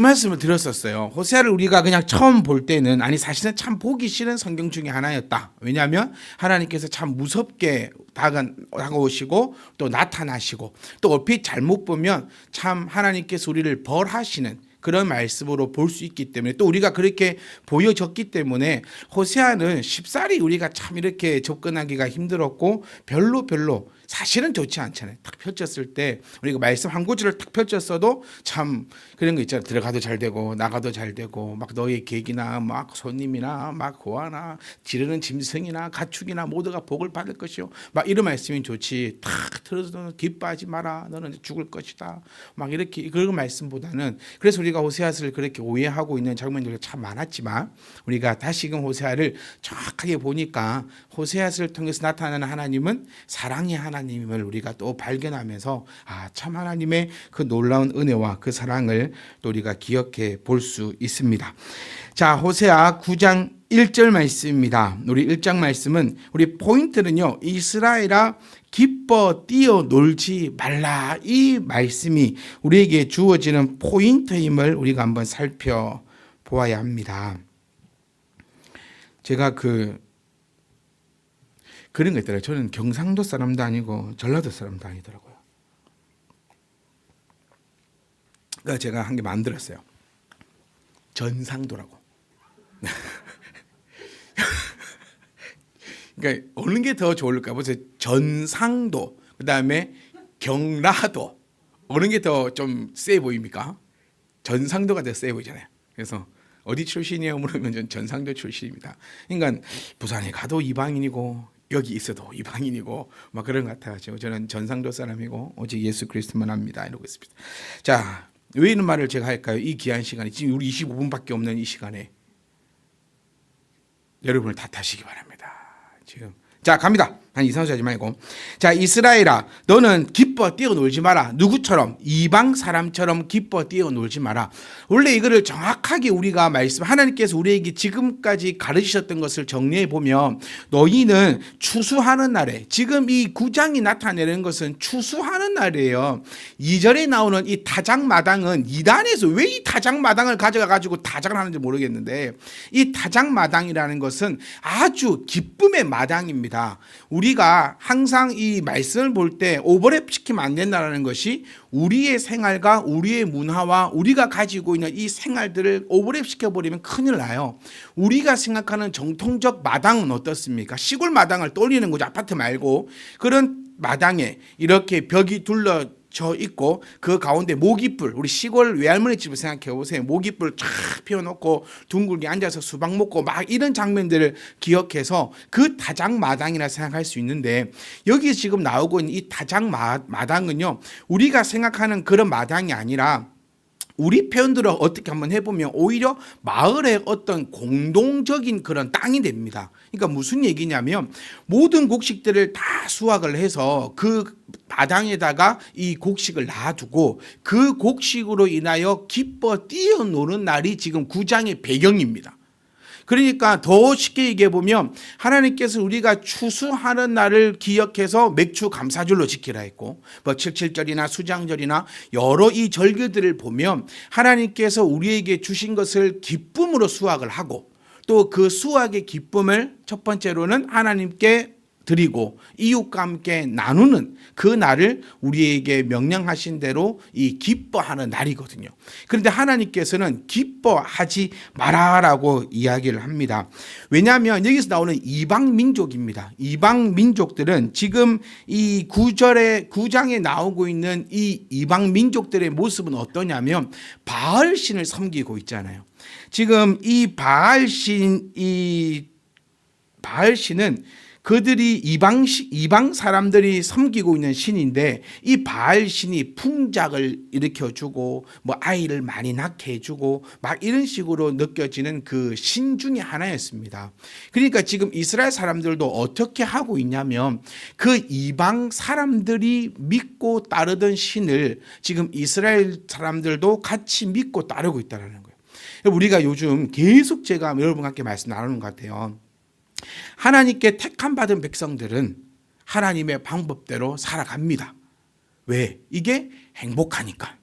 말씀을 드렸었어요. 호세아를 우리가 그냥 처음 볼 때는 아니 사실은 참 보기 싫은 성경 중에 하나였다. 왜냐하면 하나님께서 참 무섭게 다가- 다가오시고 또 나타나시고 또 얼핏 잘못 보면 참 하나님께서 우리를 벌하시는 그런 말씀으로 볼 수 있기 때문에 또 우리가 그렇게 보여졌기 때문에 호세아는 쉽사리 우리가 참 이렇게 접근하기가 힘들었고 별로 별로 사실은 좋지 않잖아요. 딱 펼쳤을 때 우리가 말씀 한 구절을 딱 펼쳤어도 참 그런 거 있잖아요. 들어가도 잘 되고 나가도 잘 되고 막 너의 계기나 막 손님이나 막 고아나 지르는 짐승이나 가축이나 모두가 복을 받을 것이요. 막 이런 말씀이 좋지. 탁 들어서는 기뻐하지 마라. 너는 죽을 것이다. 막 이렇게 그런 말씀보다는 그래서 우리가 호세아를 그렇게 오해하고 있는 장면들이 참 많았지만 우리가 다시금 호세아를 정확하게 보니까 호세아를 통해서 나타나는 하나님은 사랑의 하나 님을 우리가 또 발견하면서 아 참 하나님의 그 놀라운 은혜와 그 사랑을 또 우리가 기억해 볼 수 있습니다. 자 호세아 9장 1절 말씀입니다. 우리 1장 말씀은 우리 포인트는요. 이스라엘아 기뻐 뛰어 놀지 말라 이 말씀이 우리에게 주어지는 포인트임을 우리가 한번 살펴보아야 합니다. 제가 그 그런 거 있더라고요. 저는 경상도 사람도 아니고 전라도 사람도 아니더라고요. 그러니까 제가 한 개 만들었어요. 전상도라고. 그러니까 어느 게 더 좋을까 보세요. 전상도 그다음에 경라도 어느 게 더 좀 세 보입니까? 전상도가 더 세 보이잖아요. 그래서 어디 출신이에요? 물으면 전 전상도 출신입니다. 그러니까 부산에 가도 이방인이고 여기 있어도 이방인이고 막 그런 것 같아가지고 저는 전상도 사람이고 오직 예수 그리스도만 합니다 이러고 있습니다. 자, 왜 이런 말을 제가 할까요? 이 귀한 시간에 지금 우리 25분밖에 없는 이 시간에 여러분을 탓하시기 바랍니다. 지금 자 갑니다. 한 이상한 소리 하지 말고 자 이스라엘아 너는 기 뻐 뛰어놀지 마라. 누구처럼? 이방 사람처럼 기뻐 뛰어놀지 마라. 원래 이거를 정확하게 우리가 말씀 하나님께서 우리에게 지금까지 가르치셨던 것을 정리해 보면 너희는 추수하는 날에 지금 이 구장이 나타내는 것은 추수하는 날이에요. 2절에 나오는 이 타작마당은 이단에서 왜이 타작마당을 가져가 가지고 타작을 하는지 모르겠는데 이 타작마당이라는 것은 아주 기쁨의 마당입니다. 우리가 항상 이 말씀을 볼 때 오버랩 시키 면 안 된다는 것이 우리의 생활과 우리의 문화와 우리가 가지고 있는 이 생활들을 오버랩 시켜버리면 큰일 나요. 우리가 생각하는 정통적 마당은 어떻습니까? 시골 마당을 떠올리는 거죠. 아파트 말고. 그런 마당에 이렇게 벽이 둘러 져 있고 그 가운데 모기불 우리 시골 외할머니 집을 생각해 보세요. 모기불 쫙 피워놓고 둥글게 앉아서 수박 먹고 막 이런 장면들을 기억해서 그 타작 마당이라 생각할 수 있는데 여기 지금 나오고 있는 이 타작 마, 마당은요 우리가 생각하는 그런 마당이 아니라 우리 표현들을 어떻게 한번 해보면 오히려 마을의 어떤 공동적인 그런 땅이 됩니다. 그러니까 무슨 얘기냐면 모든 곡식들을 다 수확을 해서 그 마당에다가 이 곡식을 놔두고 그 곡식으로 인하여 기뻐 뛰어노는 날이 지금 구장의 배경입니다. 그러니까 더 쉽게 얘기해 보면 하나님께서 우리가 추수하는 날을 기억해서 맥주 감사절로 지키라 했고 뭐 칠칠절이나 수장절이나 여러 이 절기들을 보면 하나님께서 우리에게 주신 것을 기쁨으로 수확을 하고 또 그 수확의 기쁨을 첫 번째로는 하나님께 드리고 이웃과 함께 나누는 그 날을 우리에게 명령하신 대로 이 기뻐하는 날이거든요. 그런데 하나님께서는 기뻐하지 마라라고 이야기를 합니다. 왜냐하면 여기서 나오는 이방 민족입니다. 이방 민족들은 지금 이 구절에 구장에 나오고 있는 이 이방 민족들의 모습은 어떠냐면 바알 신을 섬기고 있잖아요. 지금 이 바알 신이 바알 신은 그들이 이방 시- 이방 사람들이 섬기고 있는 신인데 이 바알 신이 풍작을 일으켜 주고 뭐 아이를 많이 낳게 해 주고 막 이런 식으로 느껴지는 그 신 중에 하나였습니다. 그러니까 지금 이스라엘 사람들도 어떻게 하고 있냐면 그 이방 사람들이 믿고 따르던 신을 지금 이스라엘 사람들도 같이 믿고 따르고 있다라는 거예요. 우리가 요즘 계속 제가 여러분과 함께 말씀 나누는 것 같아요. 하나님께 택함 받은 백성들은 하나님의 방법대로 살아갑니다. 왜? 이게 행복하니까.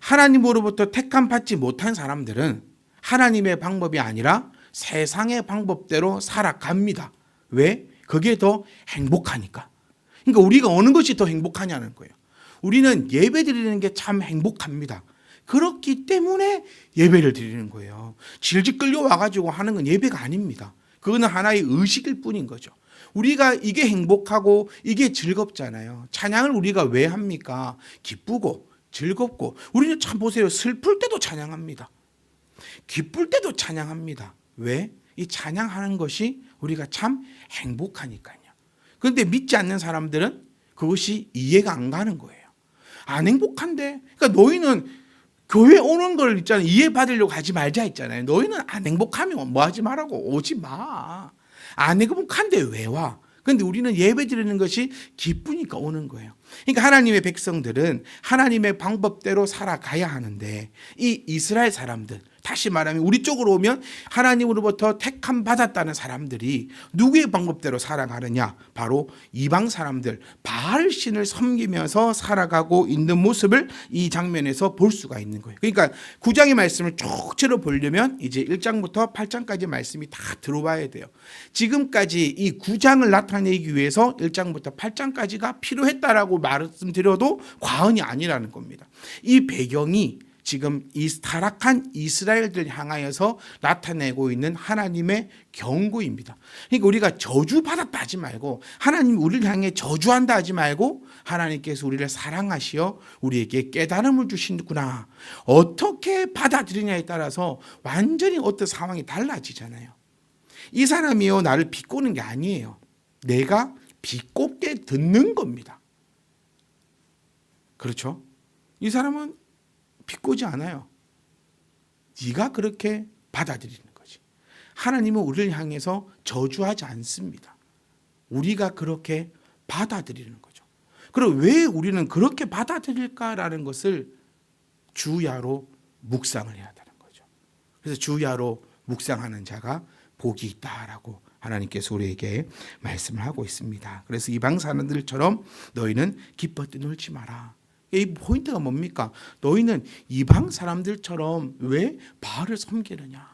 하나님으로부터 택함 받지 못한 사람들은 하나님의 방법이 아니라 세상의 방법대로 살아갑니다. 왜? 그게 더 행복하니까. 그러니까 우리가 어느 것이 더 행복하냐는 거예요. 우리는 예배 드리는 게 참 행복합니다. 그렇기 때문에 예배를 드리는 거예요. 질질 끌려와 가지고 하는 건 예배가 아닙니다. 그거는 하나의 의식일 뿐인 거죠. 우리가 이게 행복하고 이게 즐겁잖아요. 찬양을 우리가 왜 합니까? 기쁘고 즐겁고 우리는 참 보세요. 슬플 때도 찬양합니다. 기쁠 때도 찬양합니다. 왜? 이 찬양하는 것이 우리가 참 행복하니까요. 그런데 믿지 않는 사람들은 그것이 이해가 안 가는 거예요. 안 행복한데. 그러니까 너희는 교회 오는 걸 있잖아요. 이해받으려고 하지 말자 했잖아요. 너희는 안 행복하면 뭐 하지 말라고 오지 마. 안 행복한데 왜 와? 근데 우리는 예배 드리는 것이 기쁘니까 오는 거예요. 그러니까 하나님의 백성들은 하나님의 방법대로 살아가야 하는데 이 이스라엘 사람들 다시 말하면 우리 쪽으로 오면 하나님으로부터 택함 받았다는 사람들이 누구의 방법대로 살아가느냐? 바로 이방 사람들 바알 신을 섬기면서 살아가고 있는 모습을 이 장면에서 볼 수가 있는 거예요. 그러니까 9장의 말씀을 쭉 들어 보려면 이제 1장부터 8장까지 말씀이 다 들어와야 돼요. 지금까지 이 9장을 나타내기 위해서 1장부터 8장까지가 필요했다라고 말씀드려도 과언이 아니라는 겁니다. 이 배경이 지금 이 타락한 이스라엘들 향하여서 나타내고 있는 하나님의 경고입니다. 그러니까 우리가 저주 받았다 하지 말고 하나님 우리를 향해 저주한다 하지 말고 하나님께서 우리를 사랑하시어 우리에게 깨달음을 주시는구나. 어떻게 받아들이냐에 따라서 완전히 어떤 상황이 달라지잖아요. 이 사람이요 나를 비꼬는 게 아니에요. 내가 비꼬게 듣는 겁니다. 그렇죠? 이 사람은 비꼬지 않아요. 네가 그렇게 받아들이는 거지. 하나님은 우리를 향해서 저주하지 않습니다. 우리가 그렇게 받아들이는 거죠. 그럼 왜 우리는 그렇게 받아들일까라는 것을 주야로 묵상을 해야 되는 거죠. 그래서 주야로 묵상하는 자가 복이 있다라고 하나님께서 우리에게 말씀을 하고 있습니다. 그래서 이방 사람들처럼 너희는 기뻐 뛰놀지 마라. 이 포인트가 뭡니까? 너희는 이방 사람들처럼 왜 바알을 섬기느냐?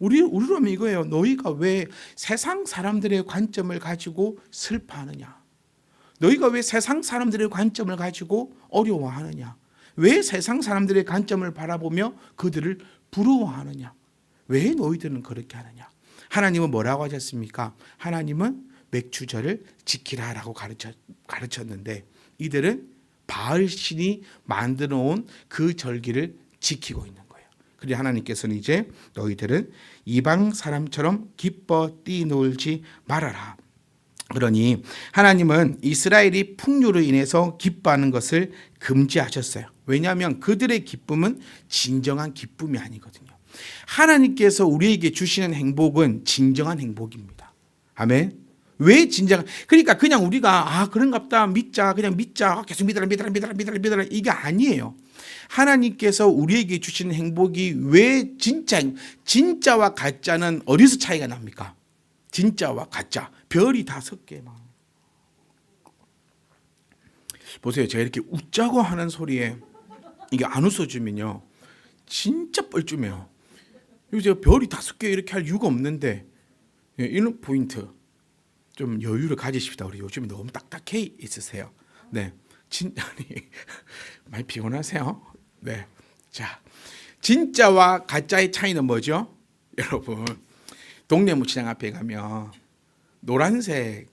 우리 우리라면 이거예요. 너희가 왜 세상 사람들의 관점을 가지고 슬퍼하느냐? 너희가 왜 세상 사람들의 관점을 가지고 어려워하느냐? 왜 세상 사람들의 관점을 바라보며 그들을 부러워하느냐? 왜 너희들은 그렇게 하느냐? 하나님은 뭐라고 하셨습니까? 하나님은 맥주절을 지키라라고 가르쳐 가르쳤는데 이들은 바알 신이 만들어 온 그 절기를 지키고 있는 거예요. 그리고 하나님께서는 이제 너희들은 이방 사람처럼 기뻐 뛰놀지 말아라. 그러니 하나님은 이스라엘이 풍요로 인해서 기뻐하는 것을 금지하셨어요. 왜냐하면 그들의 기쁨은 진정한 기쁨이 아니거든요. 하나님께서 우리에게 주시는 행복은 진정한 행복입니다. 아멘. 왜 진정? 그러니까 그냥 우리가 아 그런갑다 믿자 그냥 믿자 계속 믿어라 믿어라 믿어라 믿어라 믿어라 이게 아니에요. 하나님께서 우리에게 주시는 행복이 왜 진짜 진짜와 가짜는 어디서 차이가 납니까? 진짜와 가짜 별이 다섯 개만 보세요. 제가 이렇게 웃자고 하는 소리에 이게 안 웃어주면요 진짜 뻘쭘해요. 제가 별이 다섯 개 이렇게 할 이유가 없는데 예, 이런 포인트. 좀 여유를 가지십시다. 우리 요즘에 너무 딱딱해 있으세요. 네. 진 아니 많이 피곤하세요. 네. 자. 진짜와 가짜의 차이는 뭐죠? 여러분. 동네 무치장 앞에 가면 노란색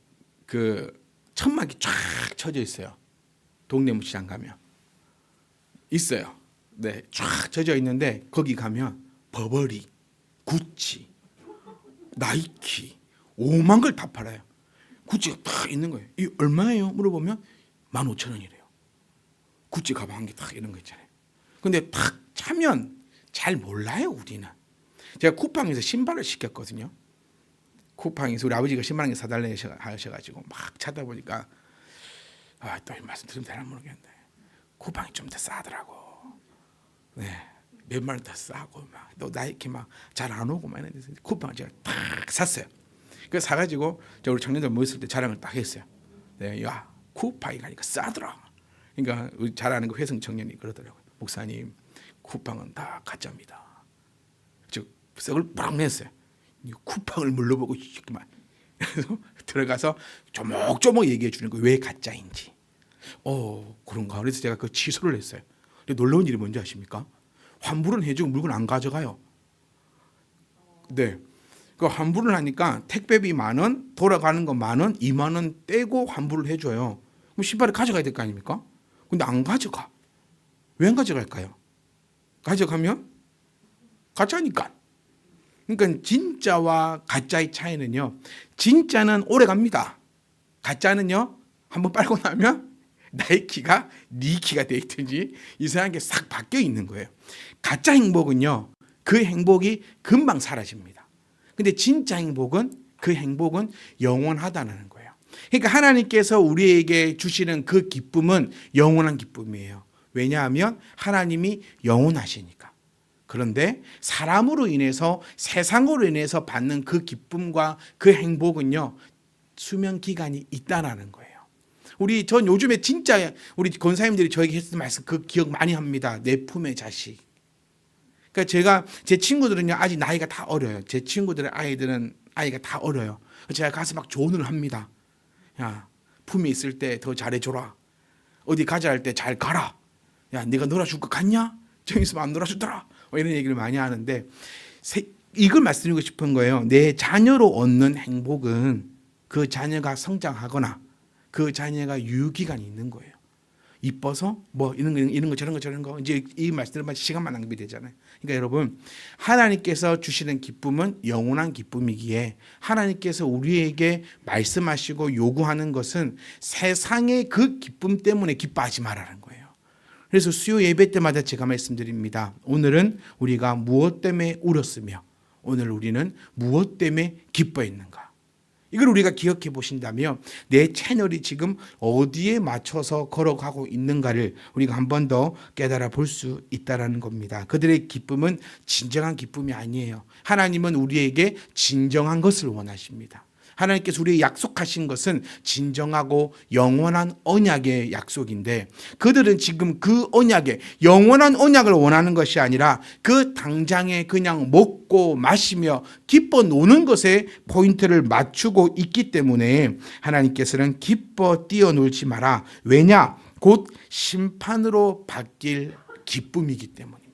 그 천막이 쫙 쳐져 있어요. 동네 무치장 가면 있어요. 네, 쫙 쳐져 있는데 거기 가면 버버리, 구찌, 나이키, 오만 걸 다 팔아요. 구찌가 딱 있는 거예요. 이 얼마예요? 물어보면 만 오천 원이래요. 구찌 가방 한개딱 이런 거 있잖아요. 근데 탁 차면 잘 몰라요 우리는. 제가 쿠팡에서 신발을 시켰거든요. 쿠팡에서 우리 아버지가 신발 한 개 사달래 하셔가지고 막 찾다 보니까 아또 말씀 드리면 되나 모르겠는데 쿠팡이 좀 더 싸더라고. 네. 몇만 원더 싸고 막 또 나이키 막 잘 안 오고 막 이랬는데 쿠팡 제가 딱 샀어요. 그 사가지고 저 우리 청년들 모였을 때 자랑을 딱 했어요. 네, 야 쿠팡이 가니까 싸더라. 그러니까 잘하는 그 회성 청년이 그러더라고요. 목사님 쿠팡은 다 가짜입니다. 즉 썩을 뿌락 냈어요. 이 쿠팡을 물러보고 이만 그래서 들어가서 조목조목 얘기해 주는 거예요. 왜 가짜인지. 어 그런가. 그래서 제가 그 취소를 했어요. 근데 놀라운 일이 뭔지 아십니까? 환불은 해주고 물건 안 가져가요. 네. 그 환불을 하니까 택배비 만 원, 돌아가는 거 만 원, 이만 원 떼고 환불을 해줘요. 그럼 신발을 가져가야 될 거 아닙니까? 근데 안 가져가. 왜 안 가져갈까요? 가져가면 가짜니까. 그러니까 진짜와 가짜의 차이는요. 진짜는 오래 갑니다. 가짜는요. 한번 빨고 나면 나의 키가 네 키가 돼 있든지 이상한 게싹 바뀌어 있는 거예요. 가짜 행복은요. 그 행복이 금방 사라집니다. 근데 진짜 행복은 그 행복은 영원하다는 거예요. 그러니까 하나님께서 우리에게 주시는 그 기쁨은 영원한 기쁨이에요. 왜냐하면 하나님이 영원하시니까. 그런데 사람으로 인해서 세상으로 인해서 받는 그 기쁨과 그 행복은요. 수명 기간이 있다라는 거예요. 우리 전 요즘에 진짜 우리 권사님들이 저에게 했던 말씀 그 기억 많이 합니다. 내 품의 자식. 그러니까 제가 제 친구들은요 아직 나이가 다 어려요. 제 친구들의 아이들은 아이가 다 어려요. 제가 가서 막 조언을 합니다. 야 품이 있을 때 더 잘해줘라. 어디 가자 할 때 잘 가라. 야 네가 놀아줄 것 같냐? 저기 있으면 안 놀아주더라. 뭐 이런 얘기를 많이 하는데 세, 이걸 말씀드리고 싶은 거예요. 내 자녀로 얻는 행복은 그 자녀가 성장하거나 그 자녀가 유기간이 있는 거예요. 이뻐서 뭐 이런 거 이런 거 저런 거 저런 거 이제 이 말씀들만 시간만 낭비되잖아요. 그러니까 여러분 하나님께서 주시는 기쁨은 영원한 기쁨이기에 하나님께서 우리에게 말씀하시고 요구하는 것은 세상의 그 기쁨 때문에 기뻐하지 말라는 거예요. 그래서 수요 예배 때마다 제가 말씀드립니다. 오늘은 우리가 무엇 때문에 울었으며 오늘 우리는 무엇 때문에 기뻐했는가? 이걸 우리가 기억해 보신다면 내 채널이 지금 어디에 맞춰서 걸어가고 있는가를 우리가 한 번 더 깨달아 볼 수 있다라는 겁니다. 그들의 기쁨은 진정한 기쁨이 아니에요. 하나님은 우리에게 진정한 것을 원하십니다. 하나님께서 우리에게 약속하신 것은 진정하고 영원한 언약의 약속인데 그들은 지금 그 언약에 영원한 언약을 원하는 것이 아니라 그 당장에 그냥 먹고 마시며 기뻐 노는 것에 포인트를 맞추고 있기 때문에 하나님께서는 기뻐 뛰어놀지 마라. 왜냐? 곧 심판으로 바뀔 기쁨이기 때문입니다.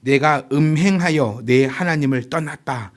내가 음행하여 내 하나님을 떠났다.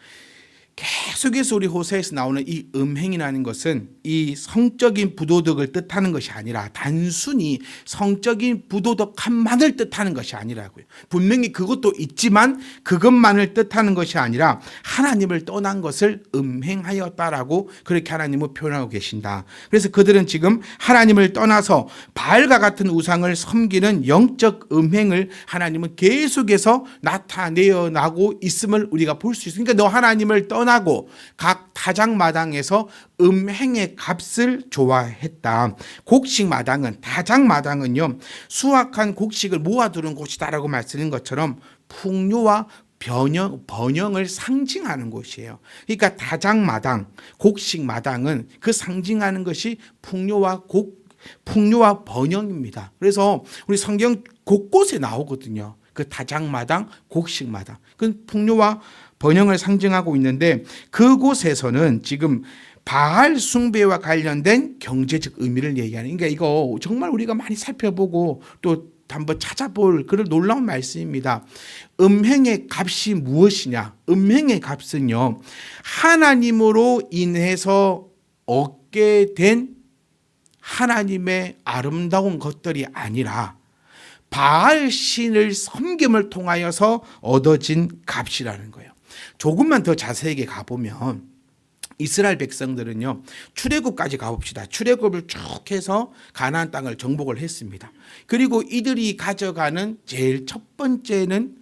계속해서 우리 호세에서 나오는 이 음행이라는 것은 이 성적인 부도덕을 뜻하는 것이 아니라 단순히 성적인 부도덕함만을 뜻하는 것이 아니라고요. 분명히 그것도 있지만 그것만을 뜻하는 것이 아니라 하나님을 떠난 것을 음행하였다라고 그렇게 하나님을 표현하고 계신다. 그래서 그들은 지금 하나님을 떠나서 바알과 같은 우상을 섬기는 영적 음행을 하나님은 계속해서 나타내어 나고 있음을 우리가 볼 수 있으니까 너 하나님을 떠 떠나고 각 타작마당에서 음행의 값을 좋아했다. 곡식마당은 타작마당은요 수확한 곡식을 모아두는 곳이다라고 말씀드린 것처럼 풍요와 번영, 번영을 상징하는 곳이에요. 그러니까 다장마당, 곡식마당은 그 상징하는 것이 풍요와 곡, 풍요와 번영입니다. 그래서 우리 성경 곳곳에 나오거든요. 그 다장마당, 곡식마당. 그 풍요와 번영을 상징하고 있는데 그곳에서는 지금 바알 숭배와 관련된 경제적 의미를 얘기하는 그러니까 이거 정말 우리가 많이 살펴보고 또 한번 찾아볼 그런 놀라운 말씀입니다. 음행의 값이 무엇이냐? 음행의 값은요. 하나님으로 인해서 얻게 된 하나님의 아름다운 것들이 아니라 바알 신을 섬김을 통하여서 얻어진 값이라는 거예요. 조금만 더 자세하게 가보면 이스라엘 백성들은요 출애굽까지 가봅시다. 출애굽을 쭉 해서 가나안 땅을 정복을 했습니다. 그리고 이들이 가져가는 제일 첫 번째는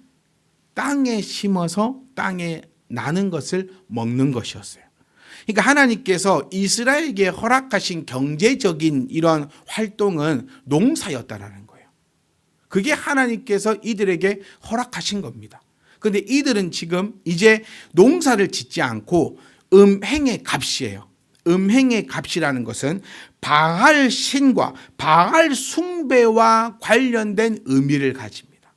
땅에 심어서 땅에 나는 것을 먹는 것이었어요. 그러니까 하나님께서 이스라엘에게 허락하신 경제적인 이런 활동은 농사였다라는 거예요. 그게 하나님께서 이들에게 허락하신 겁니다. 근데 이들은 지금 이제 농사를 짓지 않고 음행의 값이에요. 음행의 값이라는 것은 바알 신과 바알 숭배와 관련된 의미를 가집니다.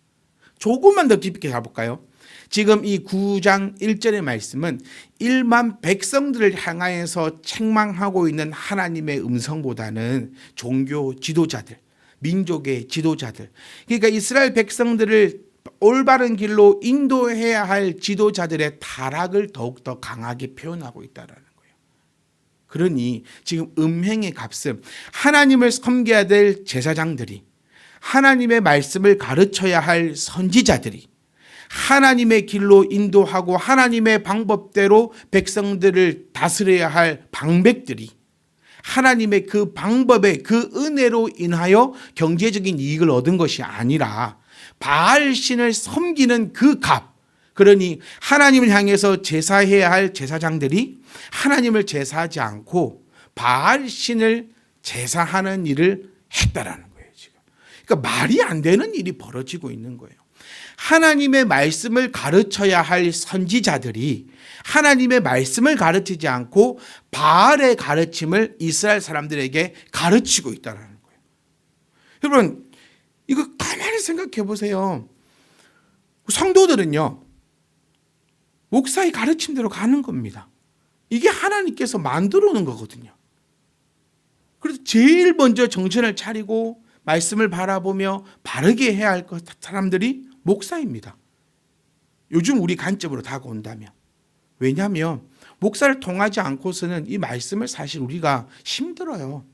조금만 더 깊게 가볼까요? 지금 이 9장 1절의 말씀은 일만 백성들을 향하여서 책망하고 있는 하나님의 음성보다는 종교 지도자들, 민족의 지도자들, 그러니까 이스라엘 백성들을 올바른 길로 인도해야 할 지도자들의 타락을 더욱더 강하게 표현하고 있다라는 거예요. 그러니 지금 음행의 값은 하나님을 섬겨야 될 제사장들이 하나님의 말씀을 가르쳐야 할 선지자들이 하나님의 길로 인도하고 하나님의 방법대로 백성들을 다스려야 할 방백들이 하나님의 그 방법에 그 은혜로 인하여 경제적인 이익을 얻은 것이 아니라 바알 신을 섬기는 그 값. 그러니 하나님을 향해서 제사해야 할 제사장들이 하나님을 제사하지 않고 바알 신을 제사하는 일을 했다라는 거예요, 지금. 그러니까 말이 안 되는 일이 벌어지고 있는 거예요. 하나님의 말씀을 가르쳐야 할 선지자들이 하나님의 말씀을 가르치지 않고 바알의 가르침을 이스라엘 사람들에게 가르치고 있다는 거예요. 여러분, 이거 생각해 보세요. 성도들은요, 목사의 가르침대로 가는 겁니다. 이게 하나님께서 만들어 놓은 거거든요. 그래서 제일 먼저 정신을 차리고 말씀을 바라보며 바르게 해야 할것 사람들이 목사입니다. 요즘 우리 관점으로 다가온다면. 왜냐하면 목사를 통하지 않고서는 이 말씀을 사실 우리가 힘들어요.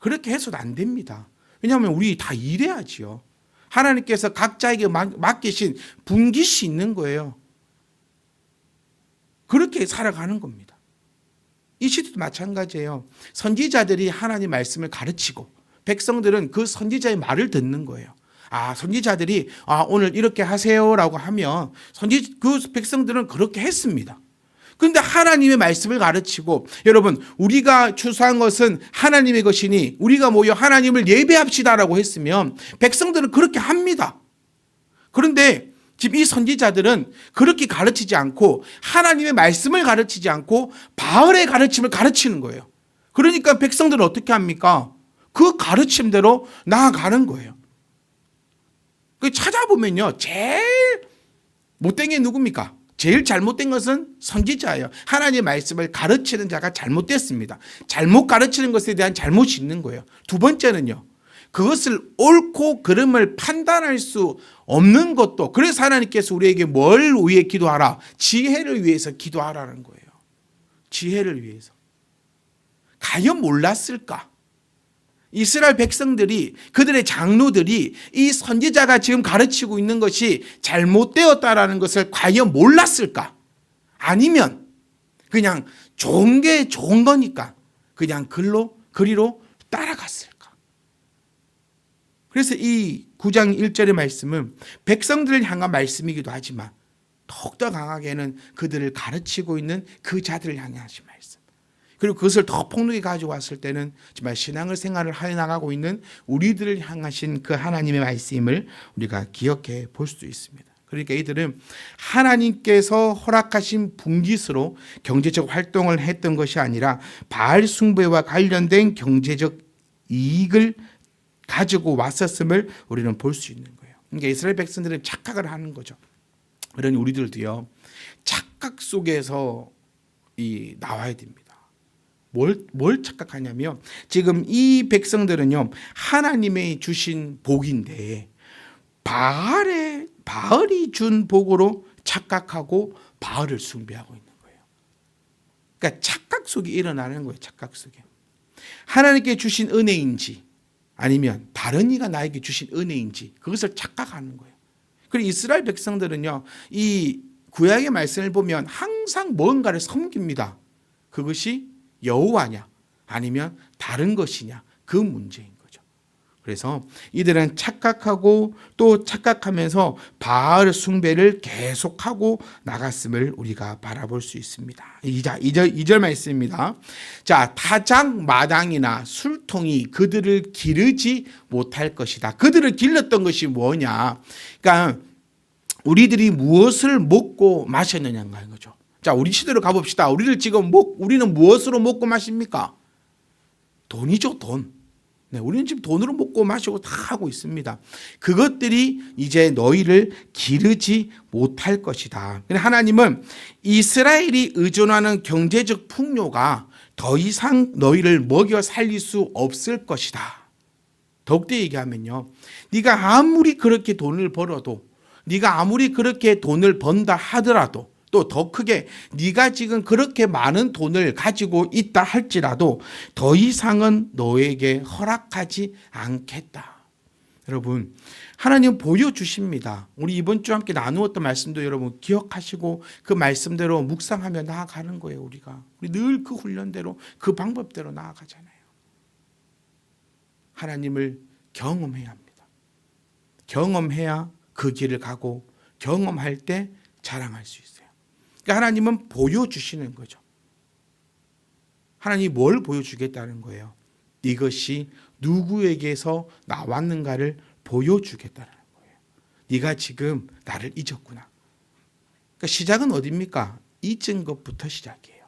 그렇게 해서도 안 됩니다. 왜냐하면 우리 다 일해야지요. 하나님께서 각자에게 맡기신 분깃이 있는 거예요. 그렇게 살아가는 겁니다. 이 시대도 마찬가지예요. 선지자들이 하나님 말씀을 가르치고 백성들은 그 선지자의 말을 듣는 거예요. 아, 선지자들이 아, 오늘 이렇게 하세요라고 하면 선지 그 백성들은 그렇게 했습니다. 근데 하나님의 말씀을 가르치고 여러분 우리가 추수한 것은 하나님의 것이니 우리가 모여 하나님을 예배합시다라고 했으면 백성들은 그렇게 합니다. 그런데 지금 이 선지자들은 그렇게 가르치지 않고 하나님의 말씀을 가르치지 않고 바알의 가르침을 가르치는 거예요. 그러니까 백성들은 어떻게 합니까? 그 가르침대로 나아가는 거예요. 그 찾아보면요. 제일 못된 게 누굽니까? 제일 잘못된 것은 선지자예요. 하나님의 말씀을 가르치는 자가 잘못됐습니다. 잘못 가르치는 것에 대한 잘못이 있는 거예요. 두 번째는요. 그것을 옳고 그름을 판단할 수 없는 것도 그래서 하나님께서 우리에게 뭘 위해 기도하라? 지혜를 위해서 기도하라는 거예요. 지혜를 위해서. 과연 몰랐을까? 이스라엘 백성들이 그들의 장로들이 이 선지자가 지금 가르치고 있는 것이 잘못되었다라는 것을 과연 몰랐을까? 아니면 그냥 좋은 게 좋은 거니까 그냥 글로 그리로 따라갔을까? 그래서 이 9장 1절의 말씀은 백성들을 향한 말씀이기도 하지만 더욱더 강하게는 그들을 가르치고 있는 그 자들을 향해 하신 말씀. 그리고 그것을 더 폭넓게 가지고 왔을 때는 정말 신앙을 생활을 해 나가고 있는 우리들을 향하신 그 하나님의 말씀을 우리가 기억해 볼 수도 있습니다. 그러니까 이들은 하나님께서 허락하신 분깃으로 경제적 활동을 했던 것이 아니라 바알 숭배와 관련된 경제적 이익을 가지고 왔었음을 우리는 볼 수 있는 거예요. 그러니까 이스라엘 백성들은 착각을 하는 거죠. 그러니 우리들도요 착각 속에서 이 나와야 됩니다. 뭘, 뭘 착각하냐면 지금 이 백성들은요 하나님의 주신 복인데 바알의 바알이 준 복으로 착각하고 바알을 숭배하고 있는 거예요. 그러니까 착각 속이 일어나는 거예요. 착각 속에 하나님께 주신 은혜인지 아니면 다른 이가 나에게 주신 은혜인지 그것을 착각하는 거예요. 그리고 이스라엘 백성들은요 이 구약의 말씀을 보면 항상 뭔가를 섬깁니다. 그것이 여호와냐 아니면 다른 것이냐 그 문제인 거죠. 그래서 이들은 착각하고 또 착각하면서 바알 숭배를 계속하고 나갔음을 우리가 바라볼 수 있습니다. 이자 2절 2절 말씀입니다. 자, 타작 마당이나 술통이 그들을 기르지 못할 것이다. 그들을 길렀던 것이 뭐냐? 그러니까 우리들이 무엇을 먹고 마셨느냐인 거죠. 자, 우리 시대로 가봅시다. 우리를 지금 목, 우리는 무엇으로 먹고 마십니까? 돈이죠, 돈. 네, 우리는 지금 돈으로 먹고 마시고 다 하고 있습니다. 그것들이 이제 너희를 기르지 못할 것이다. 하나님은 이스라엘이 의존하는 경제적 풍요가 더 이상 너희를 먹여 살릴 수 없을 것이다. 더욱더 얘기하면요. 네가 아무리 그렇게 돈을 벌어도 네가 아무리 그렇게 돈을 번다 하더라도 또 더 크게 네가 지금 그렇게 많은 돈을 가지고 있다 할지라도 더 이상은 너에게 허락하지 않겠다. 여러분, 하나님 보여주십니다. 우리 이번 주 함께 나누었던 말씀도 여러분 기억하시고 그 말씀대로 묵상하며 나아가는 거예요, 우리가. 우리 늘 그 훈련대로 그 방법대로 나아가잖아요. 하나님을 경험해야 합니다. 경험해야 그 길을 가고 경험할 때 자랑할 수 있어요. 그러니까 하나님은 보여주시는 거죠. 하나님이 뭘 보여주겠다는 거예요? 이것이 누구에게서 나왔는가를 보여주겠다는 거예요. 네가 지금 나를 잊었구나. 그러니까 시작은 어디입니까? 잊은 것부터 시작이에요.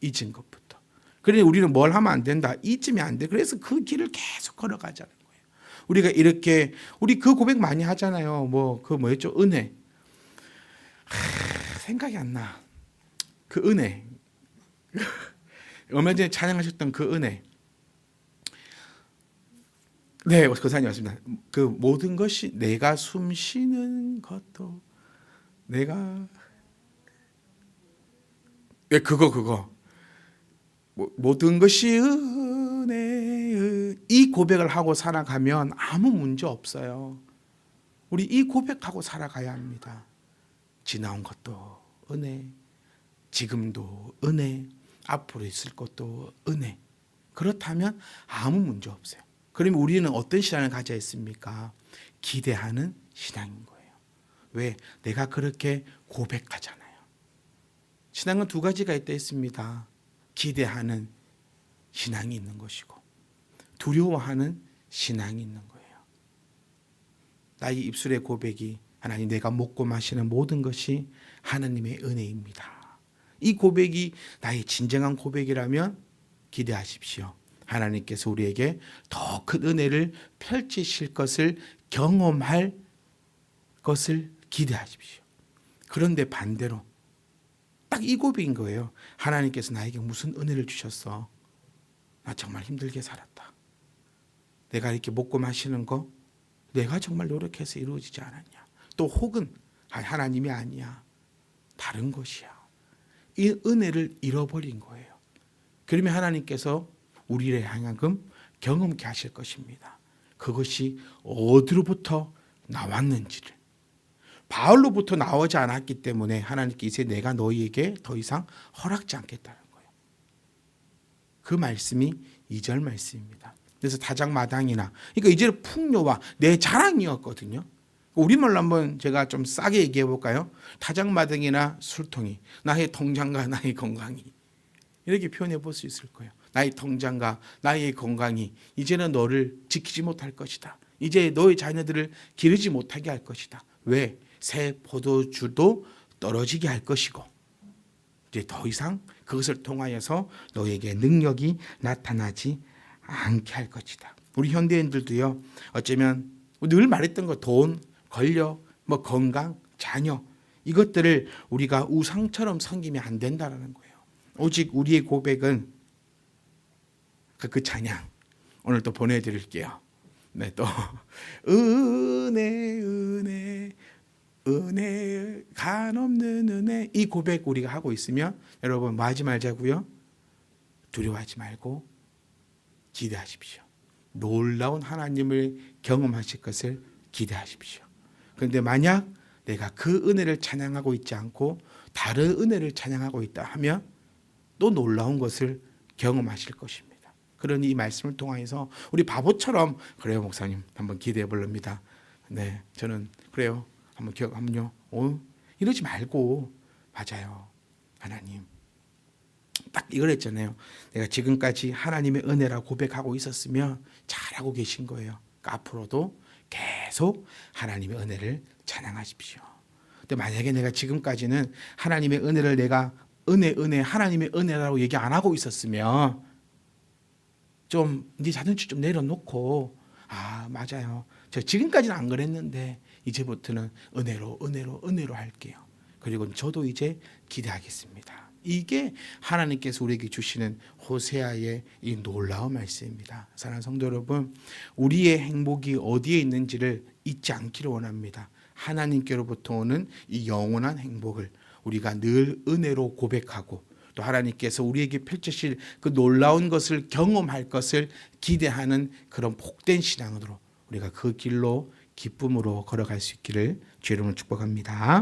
잊은 것부터. 그러니 우리는 뭘 하면 안 된다. 잊으면 안 돼. 그래서 그 길을 계속 걸어가자는 거예요. 우리가 이렇게 우리 그 고백 많이 하잖아요. 뭐 그 뭐였죠? 은혜. 하, 생각이 안 나. 그 은혜. 얼마 전에 찬양하셨던 그 은혜. 네, 거사님 맞습니다. 그 모든 것이 내가 숨 쉬는 것도 내가 예, 그거 그거 모- 모든 것이 은혜 이 고백을 하고 살아가면 아무 문제 없어요. 우리 이 고백하고 살아가야 합니다. 지나온 것도 은혜, 지금도 은혜, 앞으로 있을 것도 은혜. 그렇다면 아무 문제 없어요. 그러면 우리는 어떤 신앙을 가져야 했습니까? 기대하는 신앙인 거예요. 왜? 내가 그렇게 고백하잖아요. 신앙은 두 가지가 있다 했습니다. 기대하는 신앙이 있는 것이고 두려워하는 신앙이 있는 거예요. 나의 입술의 고백이 하나님 내가 먹고 마시는 모든 것이 하나님의 은혜입니다. 이 고백이 나의 진정한 고백이라면 기대하십시오. 하나님께서 우리에게 더 큰 은혜를 펼치실 것을 경험할 것을 기대하십시오. 그런데 반대로 딱 이 고백인 거예요. 하나님께서 나에게 무슨 은혜를 주셨어? 나 정말 힘들게 살았다. 내가 이렇게 먹고 마시는 거 내가 정말 노력해서 이루어지지 않았냐? 또 혹은 아, 하나님이 아니야. 다른 것이야. 이 은혜를 잃어버린 거예요. 그러면 하나님께서 우리를 향하금 경험케 하실 것입니다. 그것이 어디로부터 나왔는지를 바울로부터 나오지 않았기 때문에 하나님께 이제 내가 너희에게 더 이상 허락지 않겠다는 거예요. 그 말씀이 2절 말씀입니다. 그래서 다장마당이나 그러니까 이제 풍요와 내 자랑이었거든요. 우리말로 한번 제가 좀 싸게 얘기해 볼까요? 다장마당이나 술통이 나의 통장과 나의 건강이 이렇게 표현해 볼 수 있을 거예요. 나의 통장과 나의 건강이 이제는 너를 지키지 못할 것이다. 이제 너의 자녀들을 기르지 못하게 할 것이다. 왜? 새 포도주도 떨어지게 할 것이고 이제 더 이상 그것을 통하여서 너에게 능력이 나타나지 않게 할 것이다. 우리 현대인들도요. 어쩌면 늘 말했던 거 돈, 권력, 뭐 건강, 자녀 이것들을 우리가 우상처럼 섬기면 안 된다라는 거예요. 오직 우리의 고백은 그, 그 찬양 오늘 또 보내드릴게요. 네, 또 은혜, 은혜, 은혜, 간 없는 은혜 이 고백 우리가 하고 있으면 여러분 뭐 하지 말자고요? 두려워하지 말고 기대하십시오. 놀라운 하나님을 경험하실 것을 기대하십시오. 그런데 만약 내가 그 은혜를 찬양하고 있지 않고 다른 은혜를 찬양하고 있다 하면 또 놀라운 것을 경험하실 것입니다. 그러니 이 말씀을 통하여서 우리 바보처럼 그래요 목사님 한번 기대해 볼랍니다. 네, 저는 그래요. 한번 기억하면요. 어, 이러지 말고 맞아요. 하나님 딱 이걸 했잖아요. 내가 지금까지 하나님의 은혜라 고백하고 있었으면 잘하고 계신 거예요. 그러니까 앞으로도 계속 하나님의 은혜를 찬양하십시오. 근데 만약에 내가 지금까지는 하나님의 은혜를 내가 은혜 은혜 하나님의 은혜라고 얘기 안 하고 있었으면 좀 이제 자존심 좀 내려놓고 아 맞아요. 저 지금까지는 안 그랬는데 이제부터는 은혜로 은혜로 은혜로 할게요. 그리고 저도 이제 기대하겠습니다. 이게 하나님께서 우리에게 주시는 호세아의 이 놀라운 말씀입니다. 사랑하는 성도 여러분, 우리의 행복이 어디에 있는지를 잊지 않기를 원합니다. 하나님께로부터 오는 이 영원한 행복을 우리가 늘 은혜로 고백하고 또 하나님께서 우리에게 펼치실 그 놀라운 것을 경험할 것을 기대하는 그런 복된 신앙으로 우리가 그 길로 기쁨으로 걸어갈 수 있기를 주의 이름으로 축복합니다.